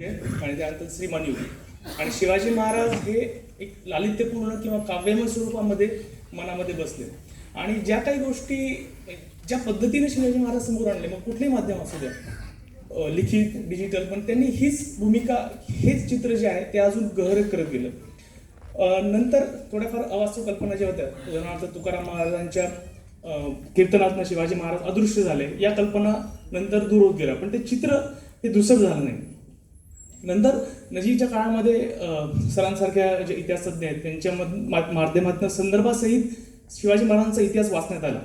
आणि त्यानंतर श्रीमान मनयुगी आणि शिवाजी महाराज हे एक लालित्यपूर्ण किंवा काव्यमय स्वरूपामध्ये मनामध्ये बसले. आणि ज्या काही गोष्टी ज्या पद्धतीने शिवाजी महाराज समोर आणले मग कुठलेही माध्यम असू द्या लिखित डिजिटल पण त्यांनी हीच भूमिका हेच चित्र जे आहे ते अजून गहर करत गेलं. नंतर थोड्याफार अवास्तव कल्पना ज्या होत्या उदाहरणार्थ तुकाराम महाराजांच्या कीर्तनातनं शिवाजी महाराज अदृश्य झाले. या कल्पना नंतर दूर होत गेल्या पण ते चित्र हे दुसरं झालं नाही. नंतर नजीकच्या काळामध्ये सरांसारख्या जे इतिहासतज्ञ आहेत त्यांच्या मा- माध्यमातून संदर्भासहित शिवाजी महाराजांचा इतिहास वाचण्यात आला.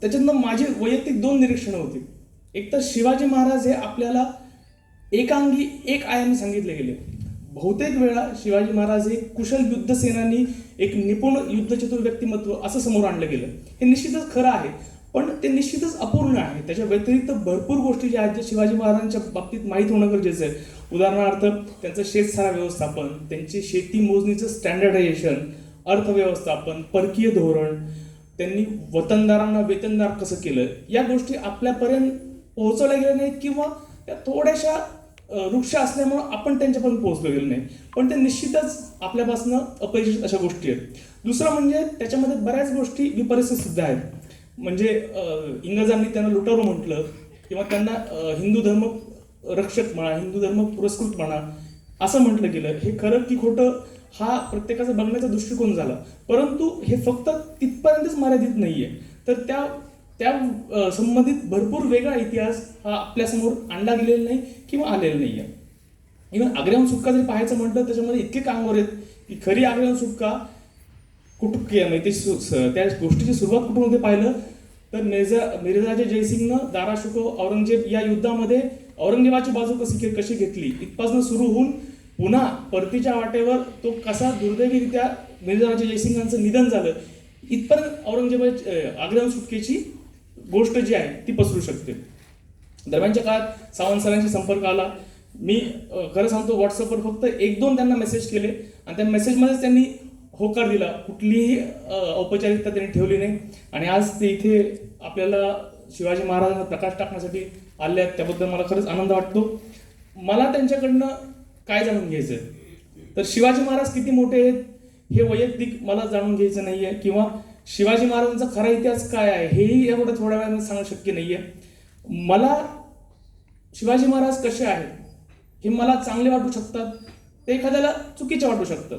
त्याच्यातनं माझी वैयक्तिक दोन निरीक्षणं होती. एक तर शिवाजी महाराज हे आपल्याला एकांगी एक आयामी सांगितले गेले. बहुतेक वेळा शिवाजी महाराज हे कुशल युद्ध सेनानी एक निपुण युद्धचतुर व्यक्तिमत्व असं समोर आणलं गेलं. हे निश्चितच खरं आहे पण ते निश्चितच अपूर्ण आहे. त्याच्या व्यतिरिक्त भरपूर गोष्टी ज्या आहेत ज्या शिवाजी महाराजांच्या बाबतीत माहीत होणं गरजेचं आहे. उदाहरणार्थ त्यांचं शेतसारा व्यवस्थापन त्यांची शेती मोजणीचं स्टँडर्डायझेशन अर्थव्यवस्थापन परकीय धोरण त्यांनी वतनदारांना वेतनदार कसं केलं या गोष्टी आपल्यापर्यंत पोहोचवल्या गेल्या नाहीत किंवा त्या थोड्याशा वृक्ष असल्यामुळं आपण त्यांच्यापर्यंत पोहोचलो गेलो नाही. पण ते निश्चितच आपल्यापासून अपरिचित अशा गोष्टी आहेत. दुसरं म्हणजे त्याच्यामध्ये बऱ्याच गोष्टी विपरिचित सुद्धा आहेत. म्हणजे इंग्रजांनी त्यांना लुटारू म्हटलं किंवा त्यांना हिंदू धर्म रक्षक म्हणा हिंदू धर्म पुरस्कृत म्हणा असं म्हटलं गेलं. हे खरं की खोटं हा प्रत्येकाचा बघण्याचा दृष्टिकोन झाला. परंतु हे फक्त तिथपर्यंतच मर्यादित नाहीये. तर त्या त्या संबंधित भरपूर वेगळा इतिहास हा आपल्यासमोर आणला गेलेला नाही किंवा आलेला नाही आहे इव्हन आग्र्याहून सुटका जरी पाहायचं म्हटलं त्याच्यामध्ये इतके कांगोर आहेत की खरी आग्र्याहून सुटका कुठं के- म्हणजे ते सु- त्या गोष्टीची सुरुवात कुठून होते पाहिलं? तर मिर्झा मिर्झाजे जयसिंगनं दाराशुको औरंगजेब या युद्धामध्ये औरंगजेबाची बाजू कशी कशी घेतली? इथपासून सुरू होऊन पुन्हा परतीच्या वाटेवर तो कसा दुर्दैवीरित्या मिर्झाराजे जयसिंगांचं निधन झालं इथपर्यंत औरंगजेबाची आग्रह सुटकेची गोष्ट जी आहे ती पसरू शकते. दरम्यानच्या काळात सावंत सरांशी संपर्क आला. मी खरं सांगतो व्हॉट्सअपवर फक्त एक दोन त्यांना मेसेज केले आणि त्या मेसेजमध्येच त्यांनी होकार दिला. कुठलीही औपचारिकता त्यांनी ठेवली नाही. आणि आज ते इथे आपल्याला शिवाजी महाराजांना प्रकाश टाकण्यासाठी आले आहेत. त्याबद्दल मला खरंच आनंद वाटतो. मला त्यांच्याकडनं काय जाणून घ्यायचं आहे तर शिवाजी महाराज किती मोठे आहेत हे वैयक्तिक मला जाणून घ्यायचं नाही आहे किंवा शिवाजी महाराजांचा खरा इतिहास काय आहे हेही एवढं थोड्या वेळाने सांगणं शक्य नाही आहे मला शिवाजी महाराज कसे आहेत हे मला चांगले वाटू शकतात. ते एखाद्याला चुकीचे वाटू शकतात.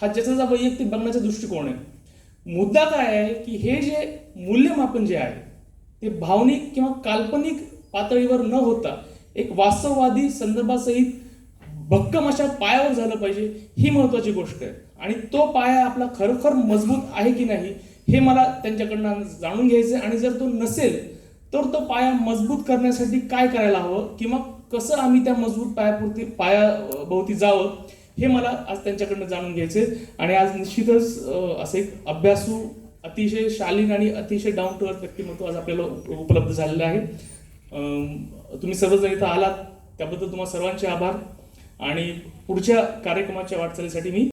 हा ज्याचा वैयक्तिक बघण्याचा दृष्टिकोन आहे. मुद्दा काय आहे की हे जे मूल्यमापन जे आहे ते भावनिक किंवा काल्पनिक पातळीवर न होता एक वास्तववादी संदर्भासहित भक्कम अशा पायावर झालं पाहिजे ही महत्त्वाची गोष्ट आहे. आणि तो पाया आपला खरोखर मजबूत आहे की नाही हे मला त्यांच्याकडनं जाणून घ्यायचं आहे आणि जर तो नसेल तर तो पाया मजबूत करण्यासाठी काय करायला हवं किंवा कसं आम्ही त्या मजबूत पायापुरती पाया भोवती जावं हे मला आज त्यांच्याकडनं जाणून घ्यायचे आणि आज निश्चितच असं एक अभ्यासू अतिशय शालीन आणि अतिशय डाऊन टू अर्थ व्यक्तिमत्व आज आपल्याला उपलब्ध झालेलं आहे. तुम्ही सर्वजण इथं आलात त्याबद्दल तुम्हाला सर्वांचे आभार आणि पुढच्या कार्यक्रमाच्या वाटचालीसाठी मी